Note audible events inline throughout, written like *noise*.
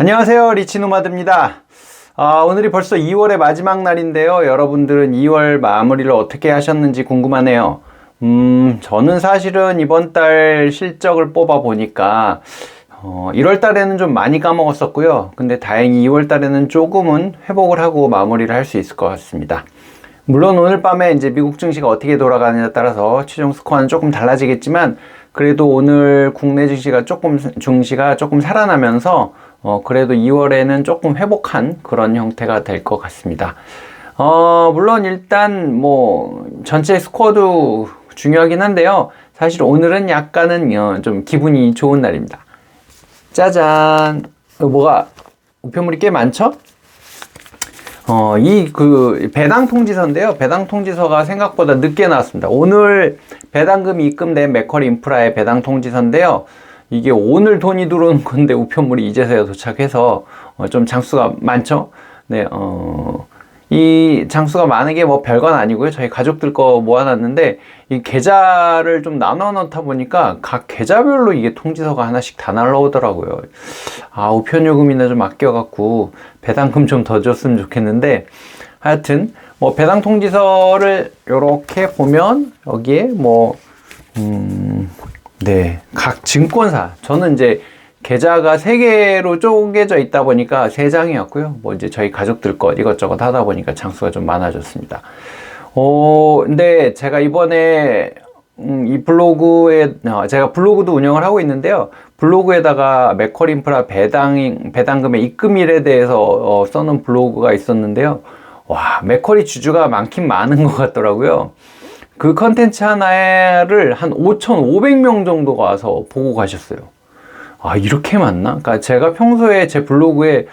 안녕하세요. 리치노마드입니다. 아, 오늘이 벌써 2월의 마지막 날인데요. 여러분들은 2월 마무리를 어떻게 하셨는지 궁금하네요. 음 저는 사실은 이번 달 실적을 뽑아 보니까 어, 1월 달에는 좀 많이 까먹었었고요. 근데 다행히 2월 달에는 조금은 회복을 하고 마무리를 할 수 있을 것 같습니다. 물론 오늘 밤에 이제 미국 증시가 어떻게 돌아가느냐에 따라서 최종 스코어는 조금 달라지겠지만 그래도 오늘 국내 증시가 조금 증시가 조금 살아나면서 어, 그래도 2월에는 조금 회복한 그런 형태가 될 것 같습니다. 어, 물론 일단 뭐 전체 스코어도 중요하긴 한데요. 사실 오늘은 약간은 어, 좀 기분이 좋은 날입니다. 짜잔. 뭐가 우편물이 꽤 많죠? 어, 이 그 배당 통지서인데요. 배당 통지서가 생각보다 늦게 나왔습니다. 오늘 배당금이 입금된 맥커리 인프라의 배당 통지서인데요. 이게 오늘 돈이 들어오는 건데 우편물이 이제서야 도착해서 어, 좀 장수가 많죠. 네, 어, 이 장수가 많은 게 뭐 별건 아니고요. 저희 가족들 거 모아놨는데 이 계좌를 좀 나눠 놓다 보니까 각 계좌별로 이게 통지서가 하나씩 다 날라오더라고요. 아, 우편 요금이나 좀 아껴갖고 배당금 좀 더 줬으면 좋겠는데 하여튼 뭐 배당 통지서를 이렇게 보면 여기에 뭐 음, 네, 각 증권사. 저는 이제 계좌가 세 개로 쪼개져 있다 보니까 세 장이었고요. 뭐 이제 저희 가족들 것 이것저것 하다 보니까 장수가 좀 많아졌습니다. 어, 근데 제가 이번에 음, 이 블로그에 어, 제가 블로그도 운영을 하고 있는데요. 블로그에다가 맥커린프라 배당 배당금의 입금일에 대해서 어, 써놓은 블로그가 있었는데요. 와, 맥커리 주주가 많긴 많은 것 같더라고요. 그 컨텐츠 하나를 한 5,500명 정도가 와서 보고 가셨어요. 아, 이렇게 많나? 그러니까 제가 평소에 제 블로그에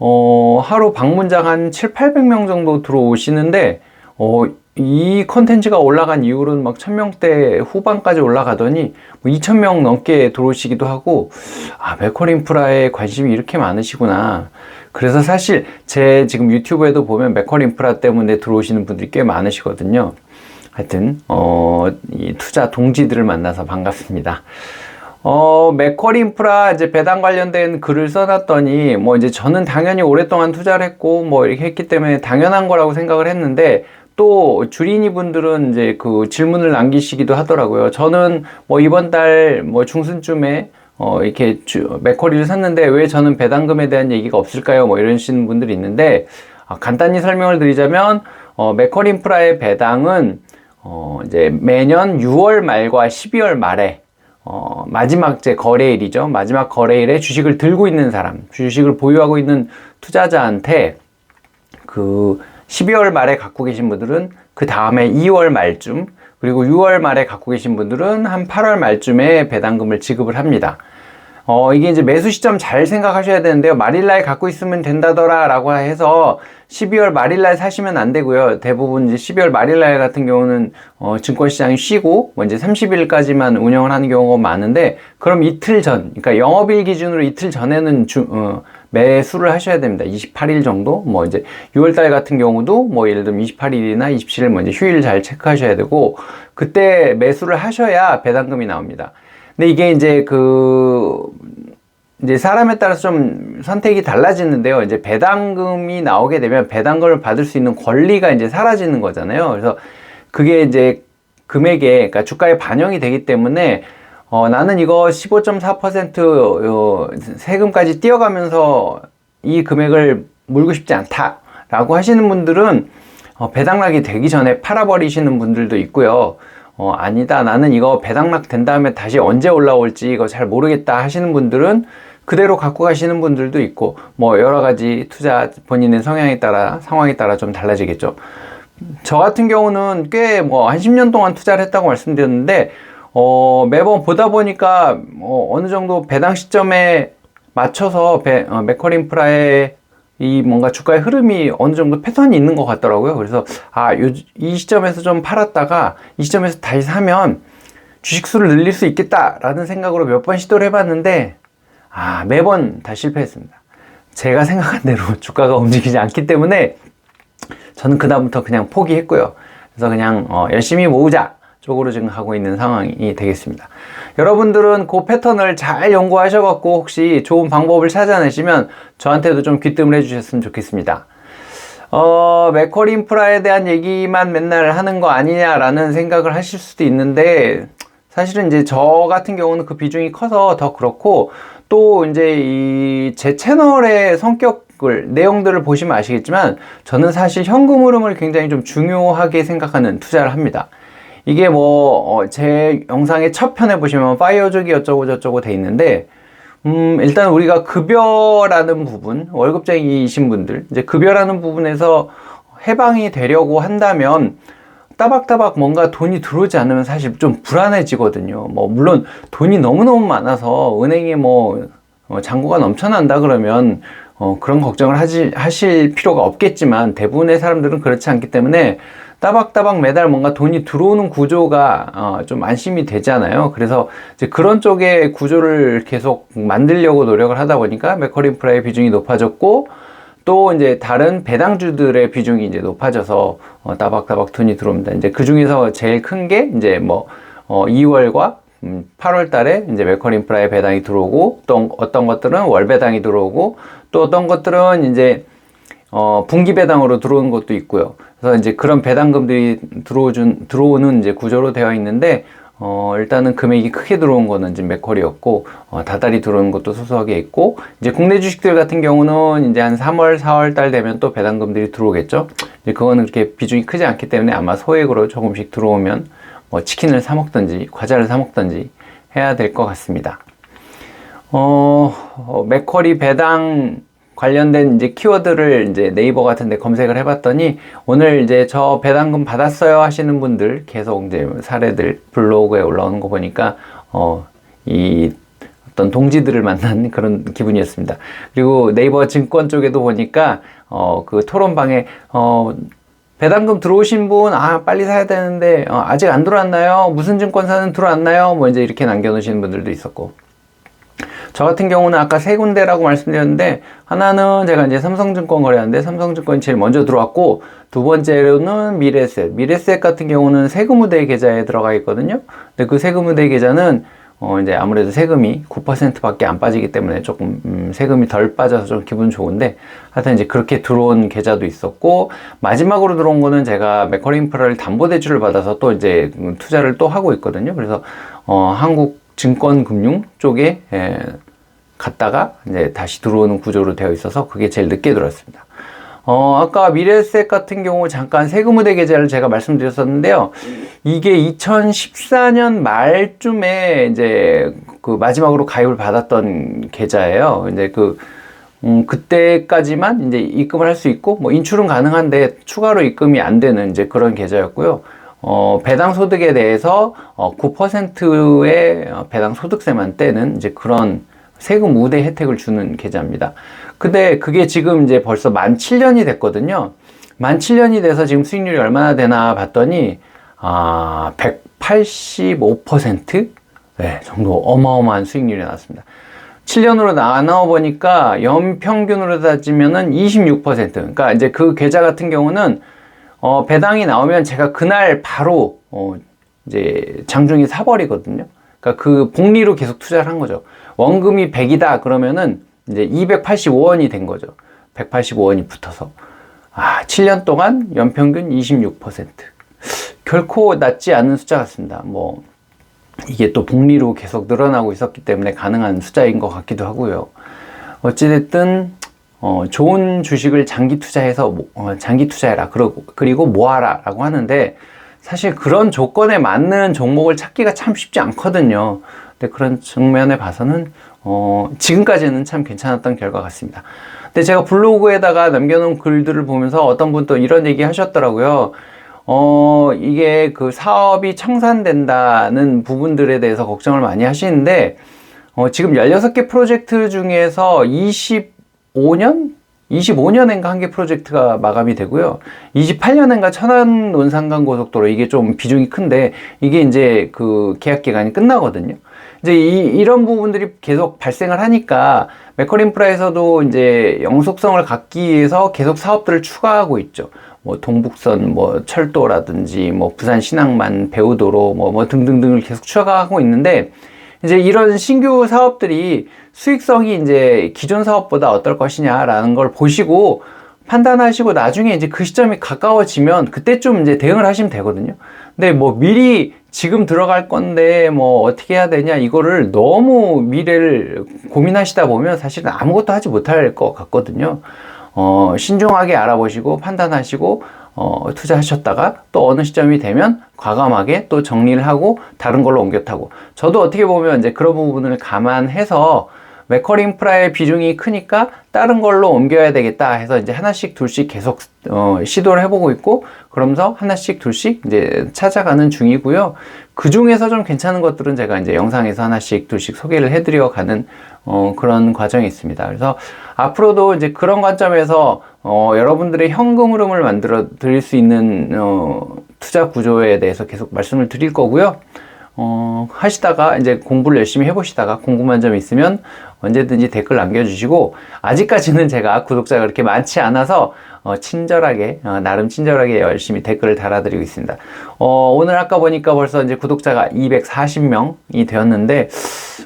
어, 하루 방문자 한 7, 800명 정도 들어오시는데 어, 이 컨텐츠가 올라간 이후로는 막 1000명대 후반까지 올라가더니 뭐 2000명 넘게 들어오시기도 하고 아, 맥컬 인프라에 관심이 이렇게 많으시구나. 그래서 사실 제 지금 유튜브에도 보면 맥컬 인프라 때문에 들어오시는 분들이 꽤 많으시거든요. 하여튼 어, 이 투자 동지들을 만나서 반갑습니다. 어, 맥쿼리 인프라 이제 배당 관련된 글을 써놨더니 뭐 이제 저는 당연히 오랫동안 투자를 했고 뭐 이렇게 했기 때문에 당연한 거라고 생각을 했는데 또 주린이 분들은 이제 그 질문을 남기시기도 하더라고요. 저는 뭐 이번 달 뭐 중순쯤에 어, 이렇게 주, 맥쿼리를 샀는데 왜 저는 배당금에 대한 얘기가 없을까요? 뭐 이러시는 분들이 있는데 아, 간단히 설명을 드리자면 어, 맥쿼리 인프라의 배당은 어, 이제 매년 6월 말과 12월 말에 어, 마지막 제 거래일이죠. 마지막 거래일에 주식을 들고 있는 사람, 주식을 보유하고 있는 투자자한테 그 12월 말에 갖고 계신 분들은 그 다음에 2월 말쯤, 그리고 6월 말에 갖고 계신 분들은 한 8월 말쯤에 배당금을 지급을 합니다. 어, 이게 이제 매수 시점 잘 생각하셔야 되는데요. 말일날 갖고 있으면 된다더라 라고 해서 12월 말일날 사시면 안 되고요. 대부분 이제 12월 말일날 같은 경우는 어, 증권시장이 쉬고 뭐 이제 30일까지만 운영을 하는 경우가 많은데 그럼 이틀 전, 그러니까 영업일 기준으로 이틀 전에는 주, 어, 매수를 하셔야 됩니다. 28일 정도? 뭐 이제 6월달 같은 경우도 뭐 예를 들면 28일이나 27일 뭐 이제 휴일 잘 체크하셔야 되고 그때 매수를 하셔야 배당금이 나옵니다. 근데 이게 이제 그 이제 사람에 따라서 좀 선택이 달라지는데요. 이제 배당금이 나오게 되면 배당금을 받을 수 있는 권리가 이제 사라지는 거잖아요. 그래서 그게 이제 금액에 그러니까 주가에 반영이 되기 때문에 어, 나는 이거 15.4% 어, 세금까지 띄어가면서 이 금액을 물고 싶지 않다라고 하시는 분들은 어, 배당락이 되기 전에 팔아버리시는 분들도 있고요. 어, 아니다. 나는 이거 배당락 된 다음에 다시 언제 올라올지 이거 잘 모르겠다 하시는 분들은 그대로 갖고 가시는 분들도 있고, 뭐 여러 가지 투자 본인의 성향에 따라, 상황에 따라 좀 달라지겠죠. 저 같은 경우는 꽤 뭐 한 10년 동안 투자를 했다고 말씀드렸는데, 어, 매번 보다 보니까 어, 어느 정도 배당 시점에 맞춰서 배, 어, 맥커린 프라의 이 뭔가 주가의 흐름이 어느 정도 패턴이 있는 것 같더라고요. 그래서 아, 요, 이 시점에서 좀 팔았다가 이 시점에서 다시 사면 주식 수를 늘릴 수 있겠다라는 생각으로 몇 번 시도를 해봤는데 아, 매번 다 실패했습니다. 제가 생각한 대로 *laughs* 주가가 움직이지 않기 때문에 저는 그다음부터 그냥 포기했고요. 그래서 그냥 어, 열심히 모으자. 쪽으로 지금 하고 있는 상황이 되겠습니다. 여러분들은 그 패턴을 잘 연구하셔갖고 혹시 좋은 방법을 찾아내시면 저한테도 좀 귀뜸을 해주셨으면 좋겠습니다. 어, 맥쿼리 인프라에 대한 얘기만 맨날 하는 거 아니냐라는 생각을 하실 수도 있는데 사실은 이제 저 같은 경우는 그 비중이 커서 더 그렇고 또 이제 이 제 채널의 성격을 내용들을 보시면 아시겠지만 저는 사실 현금 흐름을 굉장히 좀 중요하게 생각하는 투자를 합니다. 이게 뭐제 어, 영상의 첫 편에 보시면 파이어족이 어쩌고 저쩌고 돼 있는데 음, 일단 우리가 급여라는 부분, 월급쟁이이신 분들, 이제 급여라는 부분에서 해방이 되려고 한다면 따박따박 뭔가 돈이 들어오지 않으면 사실 좀 불안해지거든요. 뭐, 물론 돈이 너무너무 많아서 은행에 뭐, 어, 잔고가 넘쳐난다 그러면 어, 그런 걱정을 하지, 하실 필요가 없겠지만 대부분의 사람들은 그렇지 않기 때문에 따박따박 매달 뭔가 돈이 들어오는 구조가 어, 좀 안심이 되잖아요. 그래서 이제 그런 쪽의 구조를 계속 만들려고 노력을 하다 보니까 맥커리 인프라의 비중이 높아졌고 또 이제 다른 배당주들의 비중이 이제 높아져서 어, 따박따박 돈이 들어옵니다. 이제 그 중에서 제일 큰 게 이제 뭐 어, 2월과 음, 8월 달에 이제 맥커리 인프라의 배당이 들어오고 또 어떤 것들은 월 배당이 들어오고 또 어떤 것들은 이제 어, 분기 배당으로 들어오는 것도 있고요. 그래서 이제 그런 배당금들이 들어오준, 들어오는 이제 구조로 되어 있는데, 어, 일단은 금액이 크게 들어온 거는 이제 맥컬이었고, 어, 다달이 들어오는 것도 소소하게 있고, 이제 국내 주식들 같은 경우는 이제 한 3월, 4월 달 되면 또 배당금들이 들어오겠죠. 이제 그거는 그렇게 비중이 크지 않기 때문에 아마 소액으로 조금씩 들어오면 뭐 치킨을 사 먹든지, 과자를 사 먹든지 해야 될 것 같습니다. 어, 어 맥쿼리 배당 관련된 이제 키워드를 이제 네이버 같은 데 검색을 해봤더니 오늘 이제 저 배당금 받았어요 하시는 분들 계속 이제 사례들 블로그에 올라오는 거 보니까 어, 이 어떤 동지들을 만난 *laughs* 그런 기분이었습니다. 그리고 네이버 증권 쪽에도 보니까 어, 그 토론방에 어, 배당금 들어오신 분, 아, 빨리 사야 되는데, 어, 아직 안 들어왔나요? 무슨 증권사는 들어왔나요? 뭐 이제 이렇게 남겨놓으시는 분들도 있었고. 저 같은 경우는 아까 세 군데라고 말씀드렸는데 하나는 제가 이제 삼성증권 거래하는데 삼성증권이 제일 먼저 들어왔고 두 번째로는 미래셋. 미래셋 같은 경우는 세금우대 계좌에 들어가 있거든요. 근데 그 세금우대 계좌는 어 이제 아무래도 세금이 9%밖에 안 빠지기 때문에 조금 음 세금이 덜 빠져서 좀 기분 좋은데 하여튼 이제 그렇게 들어온 계좌도 있었고 마지막으로 들어온 거는 제가 맥커리 인프라를 담보 대출을 받아서 또 이제 투자를 또 하고 있거든요. 그래서 어 한국 증권 금융 쪽에 예, 갔다가 이제 다시 들어오는 구조로 되어 있어서 그게 제일 늦게 들어왔습니다. 어, 아까 미래셋 같은 경우 잠깐 세금의대 계좌를 제가 말씀드렸었는데요. 이게 2014년 말쯤에 이제 그 마지막으로 가입을 받았던 계좌예요. 이제 그, 음, 그때까지만 이제 입금을 할 수 있고, 뭐 인출은 가능한데 추가로 입금이 안 되는 이제 그런 계좌였고요. 어, 배당 소득에 대해서 어, 9%의 배당 소득세만 떼는 이제 그런 세금 우대 혜택을 주는 계좌입니다. 근데 그게 지금 이제 벌써 만 7년이 됐거든요. 만 7년이 돼서 지금 수익률이 얼마나 되나 봤더니 아, 185% 네, 정도 어마어마한 수익률이 나왔습니다. 7년으로 나눠 보니까 연평균으로 따지면은 26%. 그러니까 이제 그 계좌 같은 경우는 어, 배당이 나오면 제가 그날 바로 어, 이제 장중에 사버리거든요. 그러니까 그 복리로 계속 투자를 한 거죠. 원금이 100이다 그러면은 이제 285원이 된 거죠. 185원이 붙어서. 아, 7년 동안 연평균 26%. 결코 낮지 않은 숫자 같습니다. 뭐, 이게 또 복리로 계속 늘어나고 있었기 때문에 가능한 숫자인 것 같기도 하고요. 어찌됐든, 어, 좋은 주식을 장기 투자해서, 어, 장기 투자해라. 그리고, 그리고 모아라. 라고 하는데, 사실 그런 조건에 맞는 종목을 찾기가 참 쉽지 않거든요. 근데 그런 측면에 봐서는, 어, 지금까지는 참 괜찮았던 결과 같습니다. 근데 제가 블로그에다가 남겨놓은 글들을 보면서 어떤 분 또 이런 얘기 하셨더라고요. 어, 이게 그 사업이 청산된다는 부분들에 대해서 걱정을 많이 하시는데, 어, 지금 16개 프로젝트 중에서 25년? 25년엔가 한 개 프로젝트가 마감이 되고요. 28년엔가 천안 논산간 고속도로 이게 좀 비중이 큰데 이게 이제 그 계약 기간이 끝나거든요. 이제 이, 이런 부분들이 계속 발생을 하니까 맥커린프라에서도 이제 영속성을 갖기 위해서 계속 사업들을 추가하고 있죠. 뭐 동북선 뭐 철도라든지 뭐 부산 신항만 배우도로 뭐, 뭐 등등등을 계속 추가하고 있는데 이제 이런 신규 사업들이 수익성이 이제 기존 사업보다 어떨 것이냐라는 걸 보시고 판단하시고 나중에 이제 그 시점이 가까워지면 그때 좀 이제 대응을 하시면 되거든요. 근데 뭐 미리 지금 들어갈 건데 뭐 어떻게 해야 되냐 이거를 너무 미래를 고민하시다 보면 사실은 아무것도 하지 못할 것 같거든요. 어, 신중하게 알아보시고 판단하시고 어, 투자하셨다가 또 어느 시점이 되면 과감하게 또 정리를 하고 다른 걸로 옮겨 타고. 저도 어떻게 보면 이제 그런 부분을 감안해서 메커리 인프라의 비중이 크니까 다른 걸로 옮겨야 되겠다 해서 이제 하나씩 둘씩 계속 어, 시도를 해보고 있고 그러면서 하나씩 둘씩 이제 찾아가는 중이고요. 그 중에서 좀 괜찮은 것들은 제가 이제 영상에서 하나씩 둘씩 소개를 해드려 가는 어, 그런 과정이 있습니다. 그래서 앞으로도 이제 그런 관점에서 어, 여러분들의 현금 흐름을 만들어 드릴 수 있는 어, 투자 구조에 대해서 계속 말씀을 드릴 거고요. 어, 하시다가 이제 공부를 열심히 해보시다가 궁금한 점 있으면 언제든지 댓글 남겨주시고 아직까지는 제가 구독자가 그렇게 많지 않아서 어, 친절하게 어, 나름 친절하게 열심히 댓글을 달아드리고 있습니다. 어, 오늘 아까 보니까 벌써 이제 구독자가 240명이 되었는데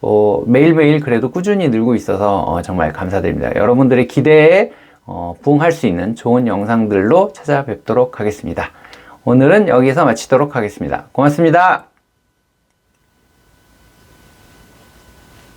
어, 매일매일 그래도 꾸준히 늘고 있어서 어, 정말 감사드립니다. 여러분들의 기대에 어, 부응할 수 있는 좋은 영상들로 찾아뵙도록 하겠습니다. 오늘은 여기서 마치도록 하겠습니다. 고맙습니다.